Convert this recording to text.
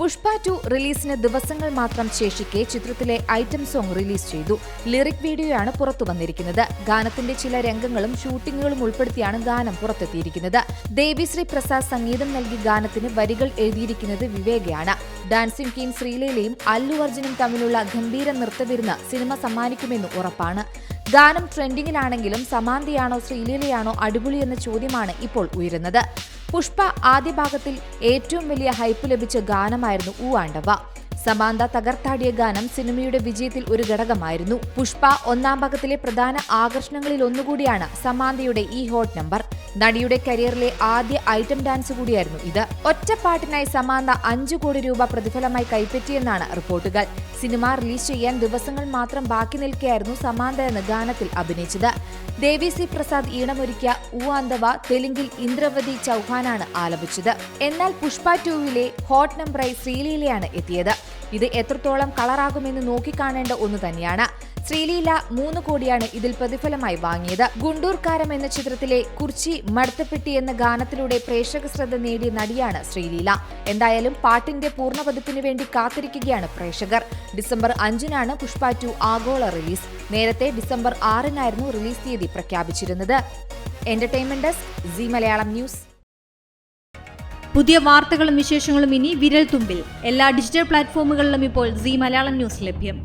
Pushpa to റിലീസിന് ദിവസങ്ങൾ മാത്രം ശേഷിക്കെ ചിത്രത്തിലെ ഐറ്റം സോങ് റിലീസ് ചെയ്തു. ലിറിക് വീഡിയോയാണ് പുറത്തു വന്നിരിക്കുന്നത്. ഗാനത്തിന്റെ ചില രംഗങ്ങളും ഷൂട്ടിങ്ങുകളും ഉൾപ്പെടുത്തിയാണ് ഗാനം പുറത്തെത്തിയിരിക്കുന്നത്. ദേവിശ്രീ പ്രസാദ് സംഗീതം നൽകി ഗാനത്തിന് വരികൾ എഴുതിയിരിക്കുന്നത് വിവേകയാണ്. ഡാൻസിംഗ് കിങ് ശ്രീലയിലെയും അല്ലു അർജുനും തമ്മിലുള്ള ഗംഭീര നൃത്തവിരുന്ന് സിനിമ സമ്മാനിക്കുമെന്ന് ഉറപ്പാണ്. ഗാനം ട്രെൻഡിങ്ങിലാണെങ്കിലും സമാന്തയാണോ ശ്രീലീലയാണോ അടിപൊളി എന്ന ചോദ്യമാണ് ഇപ്പോൾ ഉയരുന്നത്. പുഷ്പ ആദ്യ ഭാഗത്തിൽ ഏറ്റവും വലിയ ഹൈപ്പ് ലഭിച്ച ഗാനമായിരുന്നു ഊ ആണ്ടവ. സമാന്ത തകർത്താടിയ ഗാനം സിനിമയുടെ വിജയത്തിൽ ഒരു ഘടകമായിരുന്നു. പുഷ്പ ഒന്നാം ഭാഗത്തിലെ പ്രധാന ആകർഷണങ്ങളിൽ ഒന്നുകൂടിയാണ് സമാന്തയുടെ ഈ ഹോട്ട് നമ്പർ. നടിയുടെ കരിയറിലെ ആദ്യ ഐറ്റം ഡാൻസ് കൂടിയായിരുന്നു ഇത്. ഒറ്റപ്പാട്ടിനായി സമാന്ത അഞ്ചു കോടി രൂപ പ്രതിഫലമായി കൈപ്പറ്റിയെന്നാണ് റിപ്പോർട്ടുകൾ. സിനിമ റിലീസ് ചെയ്യാൻ ദിവസങ്ങൾ മാത്രം ബാക്കി നിൽക്കെയായിരുന്നു സമാന്ത എന്ന ഗാനത്തിൽ അഭിനയിച്ചത്. ദേവി സി പ്രസാദ് ഈണമൊരുക്കിയ ഉവാന്തവ തെലുങ്കിൽ ഇന്ദ്രവതി ചൗഹാനാണ് ആലപിച്ചത്. എന്നാൽ പുഷ്പ ടൂവിലെ ഹോട്ട് നമ്പറായി ശ്രീലീലയാണ് എത്തിയത്. ഇത് എത്രത്തോളം കളറാകുമെന്ന് നോക്കിക്കാണേണ്ട ഒന്ന് തന്നെയാണ്. ശ്രീലീല മൂന്ന് കോടിയാണ് ഇതിൽ പ്രതിഫലമായി വാങ്ങിയത്. ഗുണ്ടൂർക്കാരം എന്ന ചിത്രത്തിലെ കുർച്ചി മടുത്തപ്പെട്ടി എന്ന ഗാനത്തിലൂടെ പ്രേക്ഷക ശ്രദ്ധ നേടിയ നടിയാണ് ശ്രീലീല. എന്തായാലും പാട്ടിന്റെ പൂർണപതിപ്പിന് വേണ്ടി കാത്തിരിക്കുകയാണ് പ്രേക്ഷകർ. ഡിസംബർ അഞ്ചിനാണ് പുഷ്പ ടു ആഗോള റിലീസ്. നേരത്തെ ഡിസംബർ ആറിനായിരുന്നു റിലീസ് തീയതി പ്രഖ്യാപിച്ചിരുന്നത്. Entertainment desk Zee Malayalam news. പുതിയ വാർത്തകളും വിശേഷങ്ങളും ഇനി വിരൽ തുമ്പിൽ എല്ലാ ഡിജിറ്റൽ പ്ലാറ്റ്ഫോമുകളിലും ഇപ്പോൾ സി മലയാളം ന്യൂസ് ലഭ്യം.